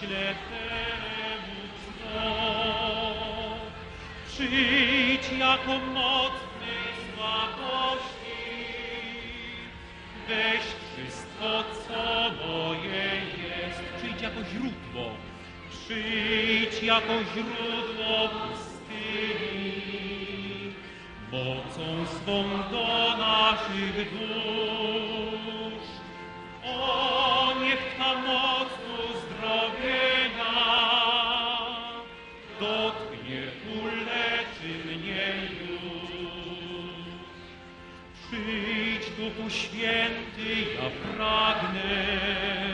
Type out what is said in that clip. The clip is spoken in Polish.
ślepemu wzrok. Przyjdź jako mocnej słabości, weź wszystko, co moje jest. Przyjdź jako źródło, przyjdź jako źródło pustyni, mocą swą do naszych dusz. Przyjdź, Duchu Święty, ja pragnę,